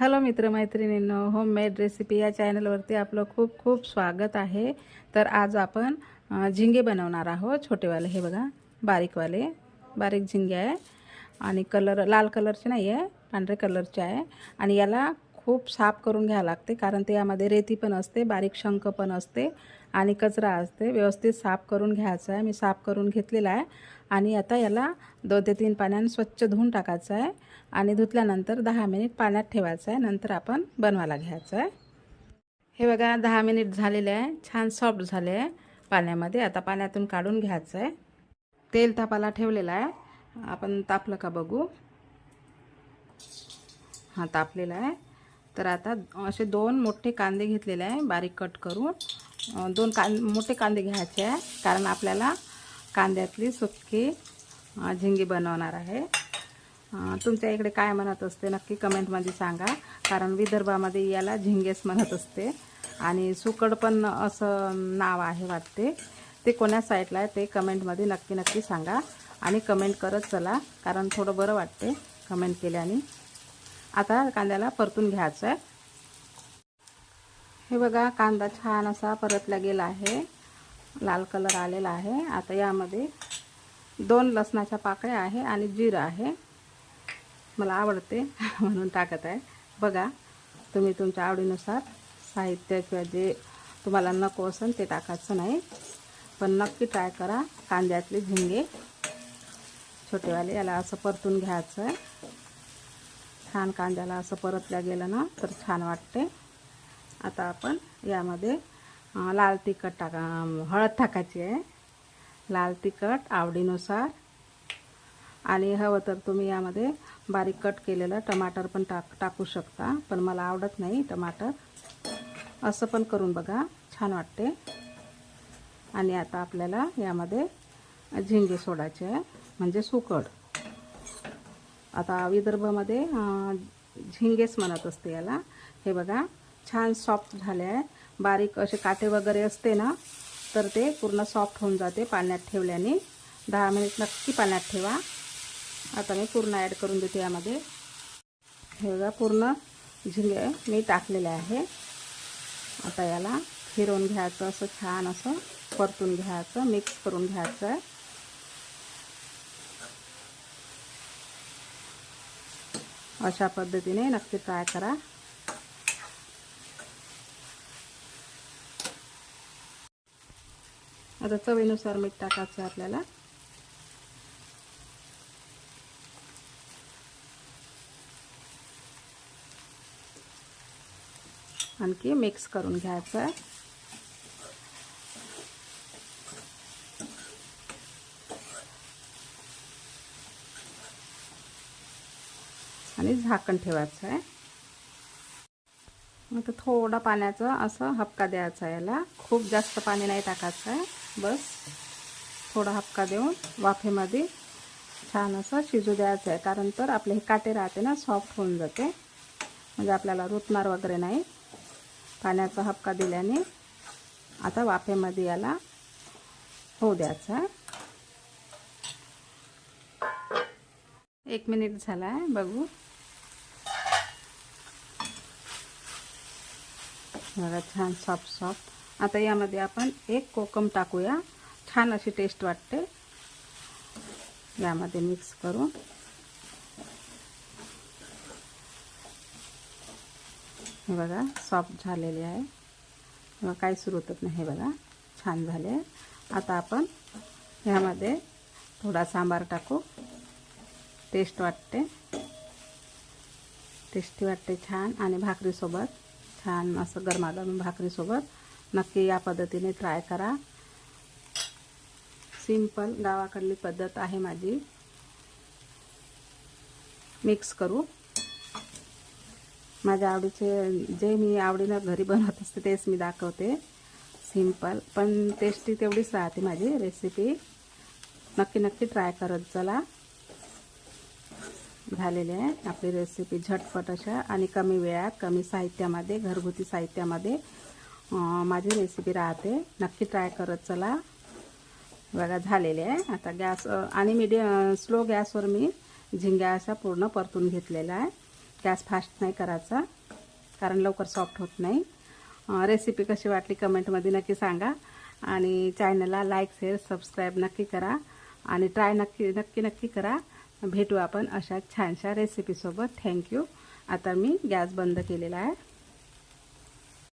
Hello मित्रमैत्रिणींनो homemade recipe या चॅनलवरती आपलं खूप खूप स्वागत आहे. तर आज आपण झिंगे बनवणार आहोत छोटेवाले. हे बघा बारीकवाले. बारीक झिंगे आहे. आणि कलर लाल कलरचे नाही आहे पांढरे कलरचे आहे. आणि याला खूप साफ करून घ्यावं लागते कारण ते यामध्ये रेती पण असते बारीक शंख पण असते आणि कचरा असते. व्यवस्थित साफ करून घ्यायचं आहे. मी साफ करून घेतलेला आहे आणि आता याला दोन ते तीन पाण्याने स्वच्छ धुवून टाकायचं आहे आणि धुतल्यानंतर दहा मिनिट पाण्यात ठेवायचं आहे. नंतर आपण बनवायला घ्यायचं आहे. हे बघा दहा मिनिट झालेले आहे. छान सॉफ्ट झाले आहे पाण्यामध्ये. आता पाण्यातून काढून घ्यायचं आहे. तेल तापाला ठेवलेलं आहे. आपण तापलं का बघू? हां तापलेला आहे. तर आता असे दोन मोठे कांदे घेतलेले आहे बारीक कट करून. दोन कां मोठे कांदे घ्यायचे आहे कारण आपल्याला कांद्यातली सुक्की झिंगी बनवणार आहे. तुमच्या इकडे काय म्हणत असते नक्की कमेंटमध्ये सांगा कारण विदर्भामध्ये याला झिंगेच म्हणत असते. आणि सुकड पण असं नाव आहे वाटते. ते कोण्या साईडला आहे ते कमेंटमध्ये नक्की नक्की सांगा. आणि कमेंट करत चला कारण थोडं बरं वाटते कमेंट केल्याने. आता कांद्याला परतून घ्यायचं आहे हे बघा कांदा छान असा परतला गेला आहे. लाल कलर आलेला आहे. आता यामध्ये दोन लसणाच्या पाकळ्या आहे आणि जिरं आहे. मला आवडते म्हणून टाकत आहे. बघा तुम्ही तुमच्या आवडीनुसार साहित्य किंवा जे तुम्हाला नको असेल ते टाकायचं नाही. पण नक्की ट्राय करा. कांद्यातले झिंगे छोटेवाले याला असं परतून घ्यायचं आहे छान कांद्याला असं परतल्या गेलं ना तर छान वाटते. आता आपण यामध्ये लाल तिखट टाका हळद टाकायची आहे. लाल तिखट आवडीनुसार. आणि हवं तर तुम्ही यामध्ये बारीक कट केलेलं टमाटर पण टाक टाकू शकता पण मला आवडत नाही टमाटर. असं पण करून बघा छान वाटते. आणि आता आपल्याला यामध्ये झिंगे सोडायचे आहे म्हणजे सुकड. आता विदर्भामध्ये झिंगेस झिंगेच म्हणत असते याला. हे बघा छान सॉफ्ट झाले आहे बारीक असे काटे वगैरे असते ना तर ते पूर्ण सॉफ्ट होऊन जाते पाण्यात ठेवल्याने. दहा मिनिट नक्की पाण्यात ठेवा. आता मी पूर्ण ॲड करून देते यामध्ये. हे बघा पूर्ण झिंगे मी टाकलेले आहे. आता याला फिरवून घ्यायचं असं छान असं परतून घ्यायचं मिक्स करून घ्यायचं आहे अशा पद्धतीने नक्की ट्राय करा. आता चवीनुसार मीठ टाकायचं आहे आपल्याला. आणखी मिक्स करून घ्यायचं आहे. आणि झाकण ठेवायचं आहे. आता थोडा पाण्याचं असं हपका द्यायचा आहे याला. खूप जास्त पाणी नाही टाकायचं आहे. बस थोडा हपका देऊन वाफेमध्ये छान असं शिजू द्यायचं आहे. कारण तर आपले हे काटे राहते ना सॉफ्ट होऊन जाते. म्हणजे आपल्याला रुतणार वगैरे नाही. पाण्याचा हपका दिल्याने आता वाफेमध्ये याला होऊ द्यायचं आहे. एक मिनिट झाला आहे बघू. बघा छान सॉफ्ट सॉफ्ट आता यामध्ये आपण एक कोकम टाकूया. छान अशी टेस्ट वाटते. यामध्ये मिक्स करून. हे बघा सॉफ्ट झालेले आहे. बघा काही सुरतच नाही हे बघा. छान झाले. आता आपण ह्यामध्ये थोडा सांबार टाकू. टेस्ट वाटते. टेस्टी वाटते छान. आणि भाकरीसोबत छान असं गरमागरम भाकरीसोबत नक्की या पद्धतीने ट्राय करा. सिंपल गावाकडली पद्धत आहे माझी. मिक्स करू. माझ्या आवडीचे जे मी आवडीनं घरी बनवत असते तेच मी दाखवते. सिंपल पण टेस्टी तेवढीच राहते माझी रेसिपी नक्की नक्की ट्राय करत चला. झालेले आहे आपली रेसिपी झटपट अशा आणि कमी वेळात कमी साहित्यामध्ये घरगुती साहित्यामध्ये माझी रेसिपी राहते. नक्की ट्राय करत चला. बघा झालेले आहे. आता गॅस आणि मीडियम स्लो गॅसवर मी झिंग्या असा पूर्ण परतून घेतलेला आहे. गॅस फास्ट नाही करायचा कारण लवकर सॉफ्ट होत नाही. रेसिपी कशी वाटली कमेंटमध्ये नक्की सांगा. आणि चॅनलला लाईक शेअर सबस्क्राईब नक्की करा. आणि ट्राय नक्की नक्की नक्की करा. भेटू आपण अशा छानशा रेसिपीसोबत थँक्यू आता मी गॅस बंद केलेला आहे.